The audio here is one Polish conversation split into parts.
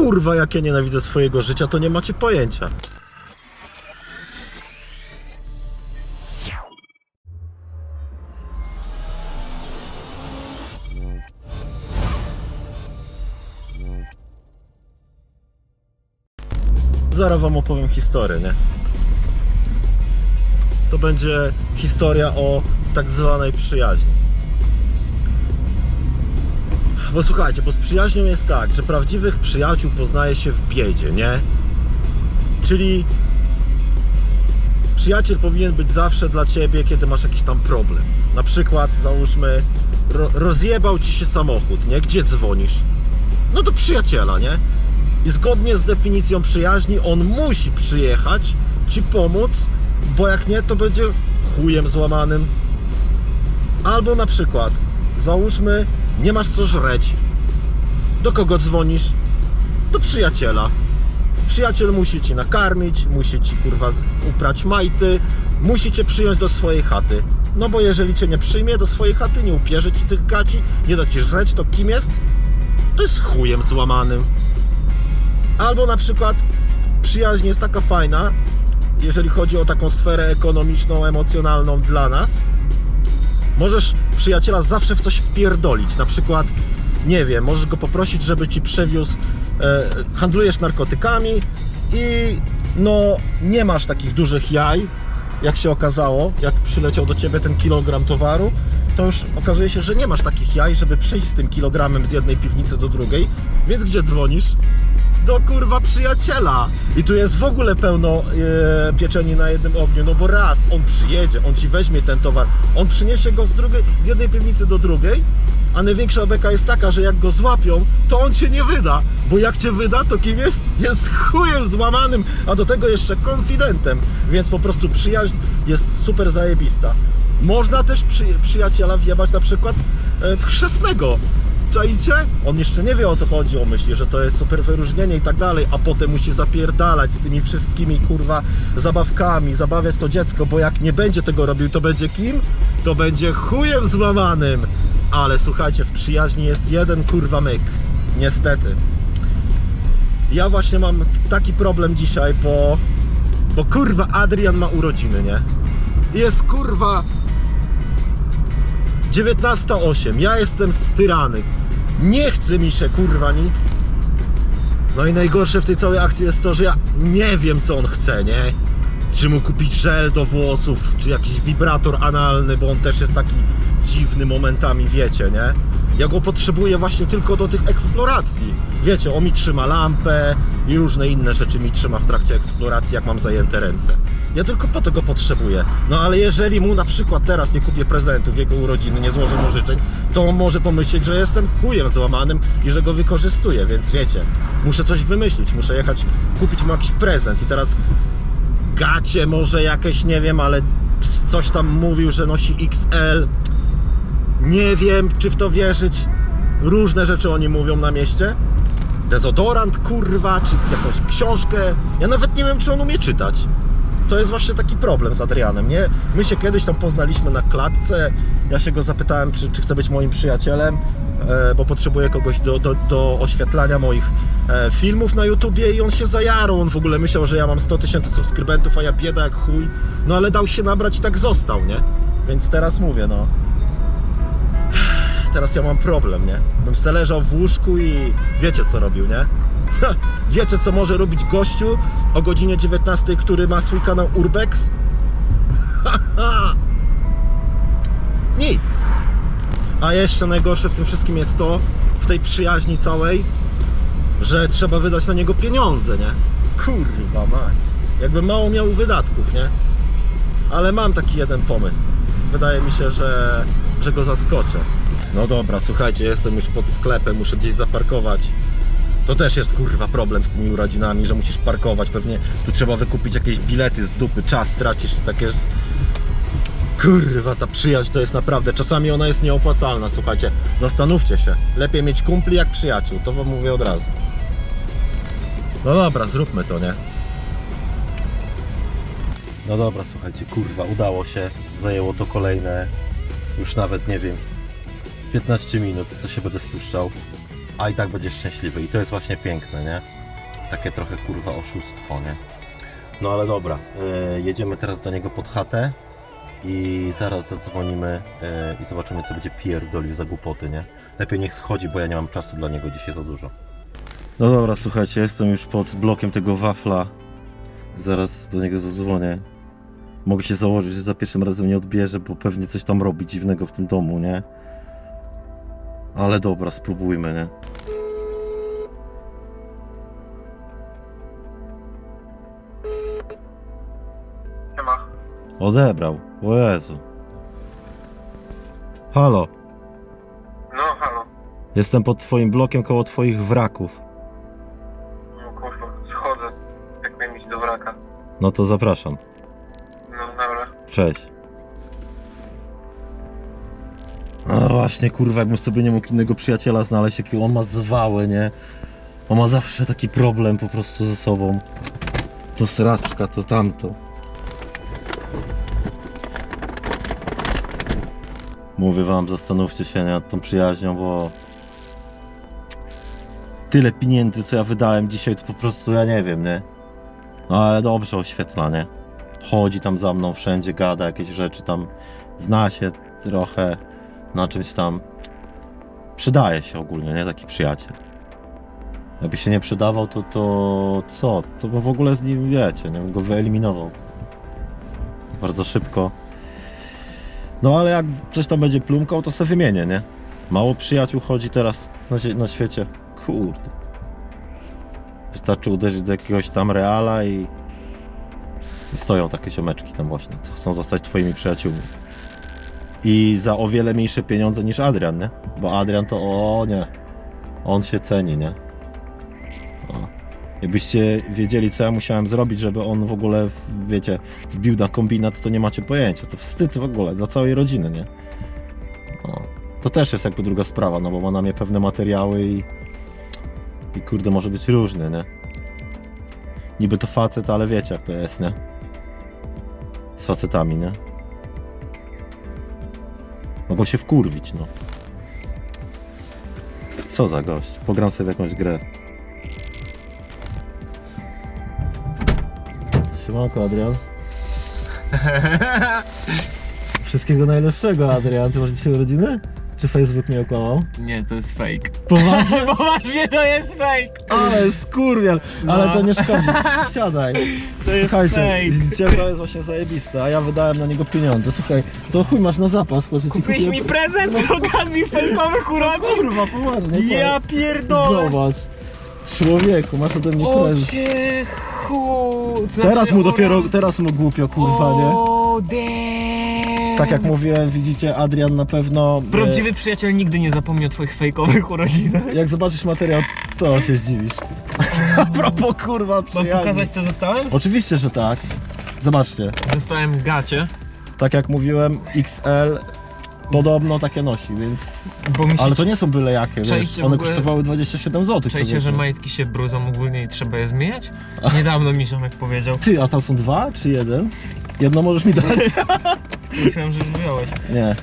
kurwa, jak ja nienawidzę swojego życia, to nie macie pojęcia. Zaraz wam opowiem historię, nie? To będzie historia o tak zwanej przyjaźni. Bo słuchajcie, bo z przyjaźnią jest tak, że prawdziwych przyjaciół poznaje się w biedzie, nie? Czyli przyjaciel powinien być zawsze dla ciebie, kiedy masz jakiś tam problem. Na przykład, załóżmy, ro rozjebał ci się samochód, nie? Gdzie dzwonisz? No do przyjaciela, nie? I zgodnie z definicją przyjaźni, on musi przyjechać ci pomóc, bo jak nie, to będzie chujem złamanym. Albo na przykład, załóżmy, nie masz co żreć. Do kogo dzwonisz? Do przyjaciela. Przyjaciel musi ci nakarmić, musi ci kurwa uprać majty, musi cię przyjąć do swojej chaty. No bo jeżeli cię nie przyjmie do swojej chaty, nie upierze ci tych gaci, nie da ci żreć, to kim jest? To jest chujem złamanym. Albo na przykład przyjaźń jest taka fajna, jeżeli chodzi o taką sferę ekonomiczną, emocjonalną dla nas. Możesz przyjaciela zawsze w coś wpierdolić. Na przykład, nie wiem, możesz go poprosić, żeby ci przewiózł, e, handlujesz narkotykami i no nie masz takich dużych jaj, jak się okazało, jak przyleciał do ciebie ten kilogram towaru, to już okazuje się, że nie masz takich jaj, żeby przejść z tym kilogramem z jednej piwnicy do drugiej. Więc gdzie dzwonisz? Do kurwa przyjaciela. I tu jest w ogóle pełno e, pieczeni na jednym ogniu, no bo raz on przyjedzie, on ci weźmie ten towar, on przyniesie go z, drugiej, z jednej piwnicy do drugiej, a największa beka jest taka, że jak go złapią, to on cię nie wyda, bo jak cię wyda, to kim jest? Jest chujem złamanym, a do tego jeszcze konfidentem, więc po prostu przyjaźń jest super zajebista. Można też przy, przyjaciela wjebać na przykład e, w chrzestnego. Czajcie? On jeszcze nie wie o co chodzi, on myśli, że to jest super wyróżnienie i tak dalej, a potem musi zapierdalać z tymi wszystkimi kurwa zabawkami, zabawiać to dziecko, bo jak nie będzie tego robił, to będzie kim? To będzie chujem złamanym. Ale słuchajcie, w przyjaźni jest jeden kurwa myk. Niestety. Ja właśnie mam taki problem dzisiaj, bo bo kurwa Adrian ma urodziny, nie? Jest kurwa 19.08. Ja jestem styrany. Nie chce mi się kurwa nic. No i najgorsze w tej całej akcji jest to, że ja nie wiem co on chce, nie? Czy mu kupić żel do włosów, czy jakiś wibrator analny, bo on też jest taki dziwny momentami, wiecie, nie? Ja go potrzebuję właśnie tylko do tych eksploracji. Wiecie, on mi trzyma lampę i różne inne rzeczy mi trzyma w trakcie eksploracji, jak mam zajęte ręce. Ja tylko po to go potrzebuję. No ale jeżeli mu na przykład teraz nie kupię prezentu w jego urodziny, nie złożę mu życzeń, to on może pomyśleć, że jestem chujem złamanym i że go wykorzystuję, więc wiecie, muszę coś wymyślić, muszę jechać, kupić mu jakiś prezent i teraz gacie może jakieś, nie wiem, ale coś tam mówił, że nosi XL. Nie wiem, czy w to wierzyć. Różne rzeczy oni mówią na mieście. Dezodorant, kurwa, czy jakąś książkę. Ja nawet nie wiem, czy on umie czytać. To jest właśnie taki problem z Adrianem, nie? My się kiedyś tam poznaliśmy na klatce. Ja się go zapytałem, czy, czy chce być moim przyjacielem, e, bo potrzebuję kogoś do, do, do oświetlania moich e, filmów na YouTubie i on się zajarał. On w ogóle myślał, że ja mam 100 tysięcy subskrybentów, a ja bieda jak chuj. No ale dał się nabrać i tak został, nie? Więc teraz mówię, no. Teraz ja mam problem, nie? Bym se leżał w łóżku i wiecie co robił, nie? Wiecie co może robić gościu o godzinie 19, który ma swój kanał Urbex? Nic. A jeszcze najgorsze w tym wszystkim jest to, w tej przyjaźni całej, że trzeba wydać na niego pieniądze, nie? Kurwa mać. Jakby mało miał wydatków, nie? Ale mam taki jeden pomysł. Wydaje mi się, że, że go zaskoczę. No dobra, słuchajcie, jestem już pod sklepem, muszę gdzieś zaparkować. To też jest kurwa problem z tymi urodzinami, że musisz parkować. Pewnie tu trzeba wykupić jakieś bilety z dupy, czas tracisz, takie. Kurwa, ta przyjaźń to jest naprawdę. Czasami ona jest nieopłacalna, słuchajcie. Zastanówcie się. Lepiej mieć kumpli jak przyjaciół, to wam mówię od razu. No dobra, zróbmy to, nie? No dobra, słuchajcie, kurwa, udało się. Zajęło to kolejne, już nawet nie wiem, 15 minut, co się będę spuszczał. a i tak będziesz szczęśliwy. I to jest właśnie piękne, nie? Takie trochę kurwa oszustwo, nie? No ale dobra, e, jedziemy teraz do niego pod chatę i zaraz zadzwonimy e, i zobaczymy, co będzie pierdolił za głupoty, nie? Lepiej niech schodzi, bo ja nie mam czasu dla niego dzisiaj za dużo. No dobra, słuchajcie, jestem już pod blokiem tego wafla. Zaraz do niego zadzwonię. Mogę się założyć, że za pierwszym razem nie odbierze, bo pewnie coś tam robi dziwnego w tym domu, nie? Ale dobra, spróbujmy, nie? Nie ma. Odebrał. O Jezu. Halo, No, halo. jestem pod twoim blokiem koło twoich wraków. No kurwa, schodzę. Jak miałem iść do wraka. No to zapraszam. No dobra. Cześć. No właśnie, kurwa, jakbym sobie nie mógł innego przyjaciela znaleźć, jaki on ma zwałę, nie? On ma zawsze taki problem po prostu ze sobą. To sraczka, to tamto. Mówię wam, zastanówcie się nad tą przyjaźnią, bo tyle pieniędzy, co ja wydałem dzisiaj, to po prostu ja nie wiem, nie? No ale dobrze oświetla, nie? chodzi tam za mną wszędzie, gada jakieś rzeczy tam, zna się trochę na czymś tam. Przydaje się ogólnie, nie? Taki przyjaciel. Jakby się nie przydawał, to, to co? To bym w ogóle z nim, wiecie, nie? Bym go wyeliminował. Bardzo szybko. No ale jak coś tam będzie plumkał, to se wymienię, nie? Mało przyjaciół chodzi teraz na, na świecie. Kurde. Wystarczy uderzyć do jakiegoś tam reala i i stoją takie ziomeczki tam właśnie, co chcą zostać twoimi przyjaciółmi. I za o wiele mniejsze pieniądze niż Adrian, nie? Bo Adrian to o nie. On się ceni, nie? O. Jakbyście wiedzieli, co ja musiałem zrobić, żeby on w ogóle, wiecie, wbił na kombinat, to nie macie pojęcia. To wstyd w ogóle dla całej rodziny, nie? O. To też jest jakby druga sprawa, no bo ma na mnie pewne materiały i, i kurde, może być różny, nie? Niby to facet, ale wiecie jak to jest, nie? Z facetami, nie? Mogą się wkurwić, no. Co za gość? Pogram sobie w jakąś grę. Siemanko, Adrian. Wszystkiego najlepszego, Adrian. Ty masz dzisiaj urodziny? Czy Facebook mnie okłamał? Nie, to jest fake. Poważnie? Poważnie to jest fake! Ale skurwiel! Ale No. to nie szkodzi. Siadaj. To jest Słuchajcie, fake. widzicie, to jest właśnie zajebiste, a ja wydałem na niego pieniądze. Słuchaj, to chuj masz na zapas, bo że ci Kupiłeś kupiłem- mi prezent z okazji fejkowych urodzin? Kurwa, poważnie. Ja pierdolę! Zobacz. Człowieku, masz ode mnie O prezent. cię chu... Znaczy, Teraz mu dopiero, teraz mu głupio, kurwa, nie? O damn! Tak jak mówiłem, widzicie, Adrian na pewno... e, Prawdziwy przyjaciel nigdy nie zapomni o twoich fejkowych urodzinach. Jak zobaczysz materiał, to się zdziwisz. A propos, kurwa, Mam przyjaźni. pokazać co dostałem? Oczywiście, że tak. Zobaczcie, Dostałem gacie, tak jak mówiłem, XL podobno takie nosi, więc... bo mi się... Ale to nie są byle jakie, wiesz, Czajcie w one ogóle- kosztowały 27 zł. Czajcie, że majtki się brudzą ogólnie i trzeba je zmieniać? Niedawno mi ziomek powiedział. Ty, a tam są dwa czy jeden? Jedno możesz mi dać? Myślałem, że wyjąłeś. Nie.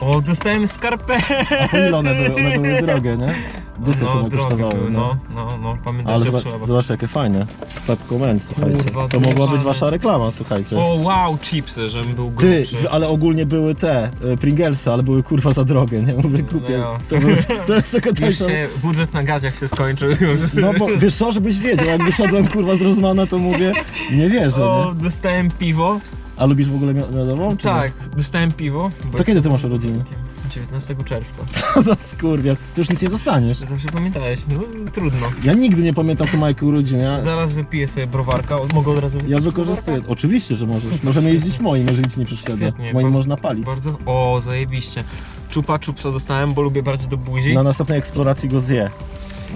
O, dostałem skarpetę! A po ile one były? One były drogie, nie? Dychę No, chyba drogie kosztowały, były, no. no, no, no, pamiętam, Ale że zobacz, trzeba. zobacz jakie fajne. Sklep Comment, słuchajcie. Kurwa, to mogła być wasza reklama, słuchajcie. O, wow, chipsy, żebym był Ty, grubszy. ale ogólnie były te e, Pringlesy, ale były kurwa za drogie, nie? Mówię, kupię. No. To, były, to jest taka Już się, budżet na gadziach się skończył już. No bo wiesz co, żebyś wiedział, jak wyszedłem kurwa z Rozmana, to mówię, nie wierzę, O, nie? dostałem piwo. A lubisz w ogóle mio- miodową, czy Tak, dostałem piwo. bo To kiedy ty masz urodziny? 19 czerwca. Co za skurwiel, ty już nic nie dostaniesz. Zawsze pamiętałeś, no trudno. Ja nigdy nie pamiętam tu Majki urodziny, ja, Zaraz wypiję sobie browarka, O, mogę od razu ja wykorzystuję. Oczywiście, że możesz. Możemy jeździć moim, jeżeli ci nie przeszkadza. Świetnie, Moim bo- można palić. Bardzo, o, zajebiście. Czupa czupsa dostałem, bo lubię bardziej do buzi. Na następnej eksploracji go zje.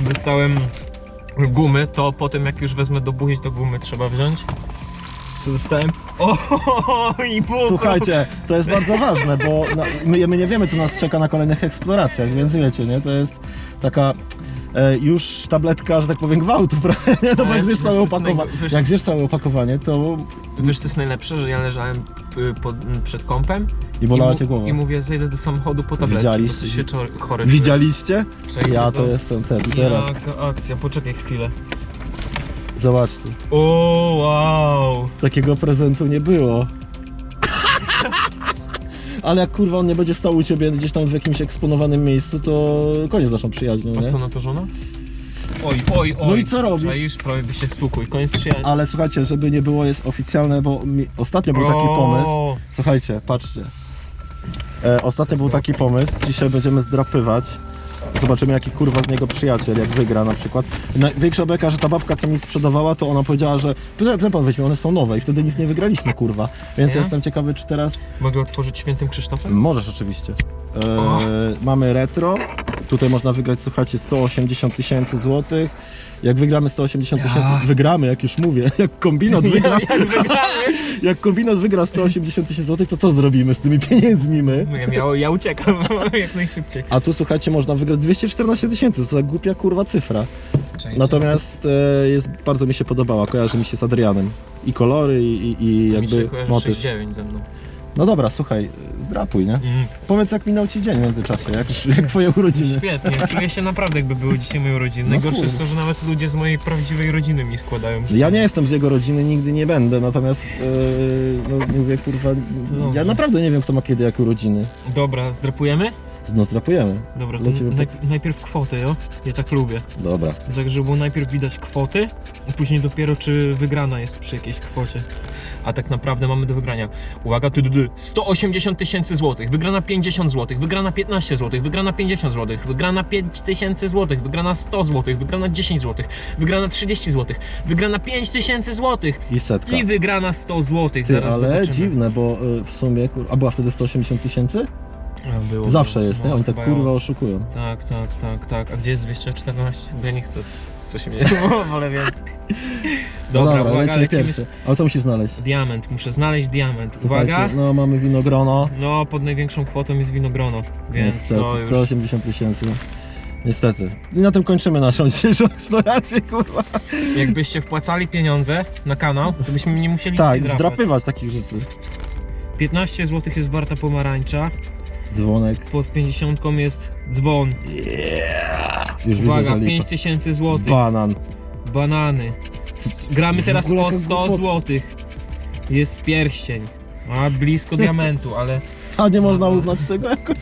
Dostałem gumy, to potem jak już wezmę do buzi, to gumy trzeba wziąć. Co dostałem? O, i bułko! Słuchajcie, to jest bardzo ważne, bo na, my, my nie wiemy, co nas czeka na kolejnych eksploracjach, więc wiecie, nie? To jest taka e, już tabletka, że tak powiem, gwałtu, prawda? Nie? To bo Ale jak zjesz wiesz, całe co jest opakowanie, jak zjesz całe opakowanie, to Wiesz, co jest najlepsze, że ja leżałem y, pod, m, przed kąpem I bolała mu- cię głowa. i mówię, zejdę do samochodu po tabletki, Widzialiście? bo się czor- chory czuję. Widzieliście? Czekajcie, Ja to to- jestem ten. Teraz Jaka akcja, poczekaj chwilę. Zobaczcie. O, wow! Takiego prezentu nie było. Ale jak kurwa on nie będzie stał u ciebie gdzieś tam w jakimś eksponowanym miejscu, to koniec naszą przyjaźnią, A nie? co na to żona? Oj, oj, oj. No i co robisz? Czaisz, prawie by się i koniec przyjaźni. Ale słuchajcie, żeby nie było, jest oficjalne, bo mi, ostatnio był taki O, pomysł. Słuchajcie, patrzcie. E, ostatnio był taki pomysł, dzisiaj będziemy zdrapywać. Zobaczymy jaki kurwa z niego przyjaciel, jak wygra na przykład. Największa beka, że ta babka co mi sprzedawała, to ona powiedziała, że ten pan weźmie, one są nowe i wtedy nic nie wygraliśmy kurwa. Więc Nie? jestem ciekawy czy teraz Mogę otworzyć świętym Krzysztofem? Możesz oczywiście. E, mamy retro. Tutaj można wygrać, słuchajcie, 180 tysięcy złotych. Jak wygramy 180 Ja. tysięcy, wygramy, jak już mówię. Jak kombinat wygra, Jak wygramy? jak kombinat wygra 180 tysięcy złotych, to co zrobimy z tymi pieniędzmi my? Ja, ja, ja uciekam jak najszybciej. A tu słuchajcie, można wygrać 214 tysięcy, za głupia kurwa cyfra. Natomiast e, jest, bardzo mi się podobała, kojarzy mi się z Adrianem. I kolory, i, i, i Mi się jakby kojarzy motyw. 6-9 ze mną. No dobra, słuchaj, zdrapuj, nie? Mm. Powiedz jak minął ci dzień w międzyczasie, jak, jak twoje urodziny. Świetnie, czuję się naprawdę jakby były dzisiaj moje urodziny. No Najgorsze jest to, że nawet ludzie z mojej prawdziwej rodziny mi składają życzenia. Ja nie jestem z jego rodziny, nigdy nie będę, natomiast e, no, mówię kurwa, ja naprawdę nie wiem kto ma kiedy jak urodziny. Dobra, zdrapujemy? No zdrapujemy. Dobra, to Lecimy po- naj, najpierw kwoty, jo? Ja tak lubię. Dobra. Tak, żeby było najpierw widać kwoty, a później dopiero czy wygrana jest przy jakiejś kwocie. A tak naprawdę mamy do wygrania. Uwaga, ty, ty, ty, 180 tysięcy złotych, wygrana 50 złotych, wygrana 15 złotych, wygrana 50 złotych, wygrana 5 tysięcy złotych, wygrana 100 złotych, wygrana 10 złotych, wygrana 30 złotych, wygrana 5 tysięcy złotych I setka. i wygrana 100 złotych. Ty, Zaraz ale zobaczymy. dziwne, bo e, w sumie, kur... a była wtedy 180 tysięcy? Było, Zawsze było. jest, nie? Oni tak chyba kurwa oszukują. Tak, tak, tak, tak. A gdzie jest 214? Bo ja nie chcę. Co się mnie wolę więcej. No Dobra, dobra, uwaga, lecimy lecimy. pierwszy. Ale co musisz znaleźć? Diament, muszę znaleźć diament. Słuchajcie, Uwaga. no mamy winogrono. No, pod największą kwotą jest winogrono, więc Niestety, to już... 180 tysięcy. Niestety. I na tym kończymy naszą dzisiejszą eksplorację, kurwa. Jakbyście wpłacali pieniądze na kanał, to byśmy nie musieli Tak, drapać. zdrapywać takich rzeczy. 15 zł jest warta pomarańcza, Dzwonek. pod 50 jest dzwon. Już widzę, Uwaga, że lipa. 5000 zł. Banan. Banany. S- Gramy teraz ogóle o jaka 100 głupota. zł. Jest pierścień. A blisko diamentu, ale A nie można uznać tego jakoś?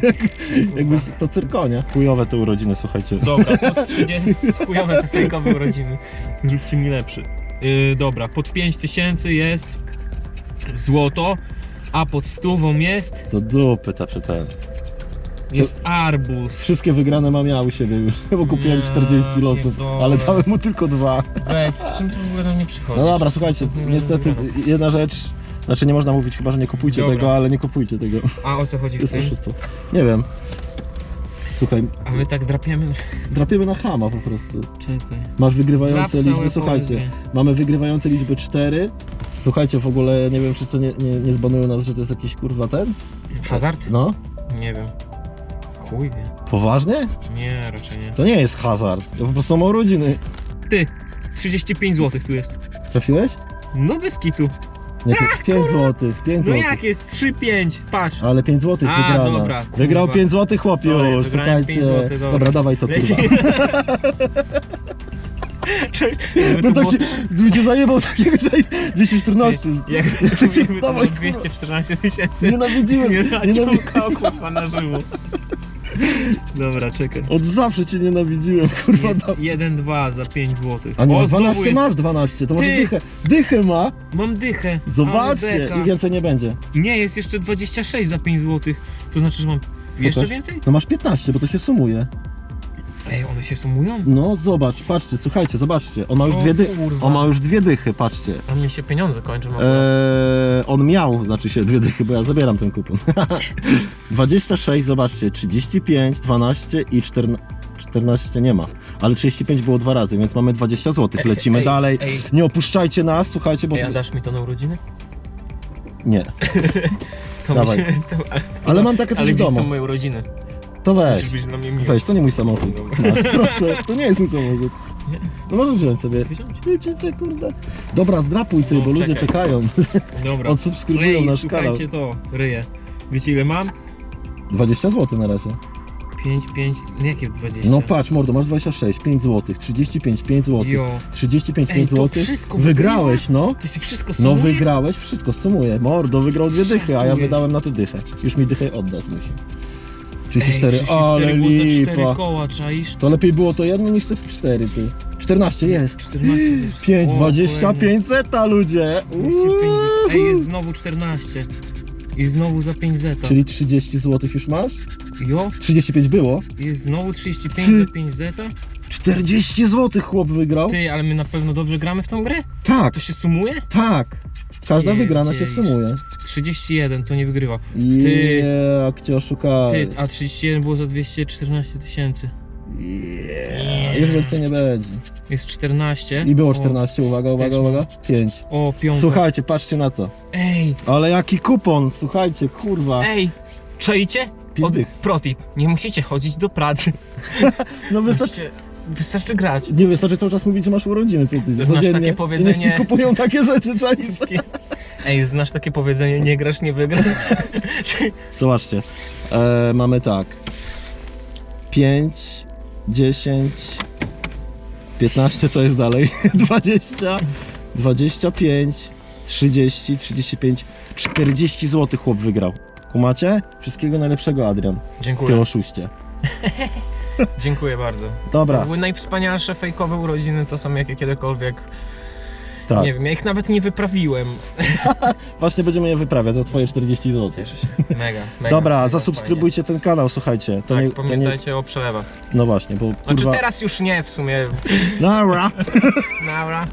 Jakbyś to cyrkonie. Chujowe te urodziny, słuchajcie. Dobra, pod 30. Chujowe te fejkowe urodziny. Zróbcie mi lepszy. Yy, dobra, pod 5000 jest złoto, a pod stówą jest Do dupy ta ten. jest arbuz. Wszystkie wygrane mam ja u siebie już, bo kupiłem Ja 40 losów, pierdolę. ale dałem mu tylko dwa. Weź, z czym tu w ogóle do mnie przychodzi? No dobra, słuchajcie, niestety jedna rzecz, znaczy nie można mówić chyba, że nie kupujcie Dobra. tego, ale nie kupujcie tego. A o co chodzi To w jest tym? oszustwo. Nie wiem. Słuchaj, A my tak drapiemy. drapiemy na chama po prostu. Czekaj. Masz wygrywające Zdrap całe liczby, słuchajcie. Mamy wygrywające liczby 4. Słuchajcie, w ogóle nie wiem, czy to nie, nie, nie zbanują nas, że to jest jakiś kurwa ten? Hazard? No? Nie wiem. Chuj wie. Poważnie? Nie, raczej nie. To nie jest hazard. To po prostu mam urodziny. Ty, 35 zł tu jest. Trafiłeś? No bez kitu. Nie, to 5 zł, 5 No zł. jak jest? 3-5, patrz. Ale 5 zł A, wygrana. dobra, kurwa. Wygrał 5 zł chłop Sorry, już, wygrałem słuchajcie. 5 złotych, dobra. dobra, dawaj to Leci. Cześć. No tak ci, ludzie zajebał takiego, że 214. Jak Takie, to było dawaj, 214 tysięcy. Nienawidziłem, Nie zaciągał kurwa na żywo. Dobra, czekaj. Od zawsze cię nienawidziłem, kurwa. Jest da- 1-2 za 5 zł. A nie, o, znowu 12 jest. masz 12, to może Ty! dychę. Dychę ma, Mam dychę. zobaczcie i więcej nie będzie. Nie, jest jeszcze 26 za 5 zł. To znaczy, że mam jeszcze Pokaż. więcej? No masz 15, bo to się sumuje. Ej, one się sumują? No zobacz, patrzcie, słuchajcie, zobaczcie. On ma już O dwie dychy. kurwa. On ma już dwie dychy, patrzcie. A mnie się pieniądze kończą. Eee, on miał, znaczy się dwie dychy, bo ja zabieram ten kupon. 26, zobaczcie, 35, 12 i 14, 14 nie ma. Ale 35 było dwa razy, więc mamy 20 zł. Lecimy ej, dalej. Ej, Nie opuszczajcie nas, słuchajcie, bo... ej, a dasz mi to na urodziny? Nie. To Dawaj. Mi się, to, Ale mam takie coś ale w gdzie domu. są moje urodziny? To weź. Musisz być dla mnie miły. Weź, to nie mój samochód. Dobra. Masz, proszę, to nie jest mój samochód. Nie? No możesz wziąć sobie. Wziąć. Wiecie, kurde. Dobra, zdrapuj ty, No, bo ludzie czekaj. czekają. Dobra. Odsubskrybują Ej, nasz kanał. słuchajcie to, ryję. Wiecie ile mam? 20 zł na razie. 5, 5, jakie 20? No patrz, mordo, masz 26, 5 zł, 35, 5 zł, Jo, 35, Ej, 5 to zł. wszystko Wygrałeś, no. wszystko No sumuje? wygrałeś, wszystko sumuję. Mordo, wygrał dwie dychy, a ja wydałem na to dychę. Już mi dychę oddać musi. Ej, 34, 34 ale było za 4 lipa. koła, czaisz? To lepiej było to jedno niż te 4, ty. 14 jest. 14 jest. 5, O, 25 zeta ludzie. 25 zeta. Ej, jest znowu 14. I znowu za 5 zeta. Czyli 30 zł już masz? Jo, 35 było? jest znowu 35 Ty. za 5 zeta? 40 zł chłop wygrał? Ty, ale my na pewno dobrze gramy w tą grę? Tak, To się sumuje? tak. Każda Nie, wygrana się sumuje. 31, to nie wygrywa. Jeee, jak cię oszukali. Ty, a 31 było za 214 tysięcy. Yeah. Już więcej nie będzie. Jest 14. I było O, 14, uwaga, uwaga, też uwaga. 5. O, piątka. Słuchajcie, patrzcie na to. Ej, Ale jaki kupon, słuchajcie, kurwa. ej, czajcie? Pizdych. Protip, nie musicie chodzić do pracy. No wystarczy, Wystarczy, wystarczy grać. nie wystarczy cały czas mówić, że masz urodziny co tydzień. Znasz codziennie. takie I niech powiedzenie- ci kupują takie rzeczy, czaisz? Ej, znasz takie powiedzenie, nie grasz, nie wygrasz? Zobaczcie, e, mamy tak. 5, 10, 15, co jest dalej? 20, 25, 30, 35, 40 zł chłop wygrał. Kumacie? Wszystkiego najlepszego, Adrian. Ty Dziękuję, oszuście. Dziękuję bardzo. To Dobra, były najwspanialsze fejkowe urodziny, to są jakie kiedykolwiek. tak. Nie wiem, ja ich nawet nie wyprawiłem. Właśnie będziemy je wyprawiać za twoje 40 zł. Cieszę się. Mega, mega. Dobra, mega zasubskrybujcie ten kanał, słuchajcie. To Fajnie. nie, Tak, to nie, pamiętajcie o przelewach. no właśnie, bo Znaczy kurwa... teraz już nie w sumie. Nara! Naura.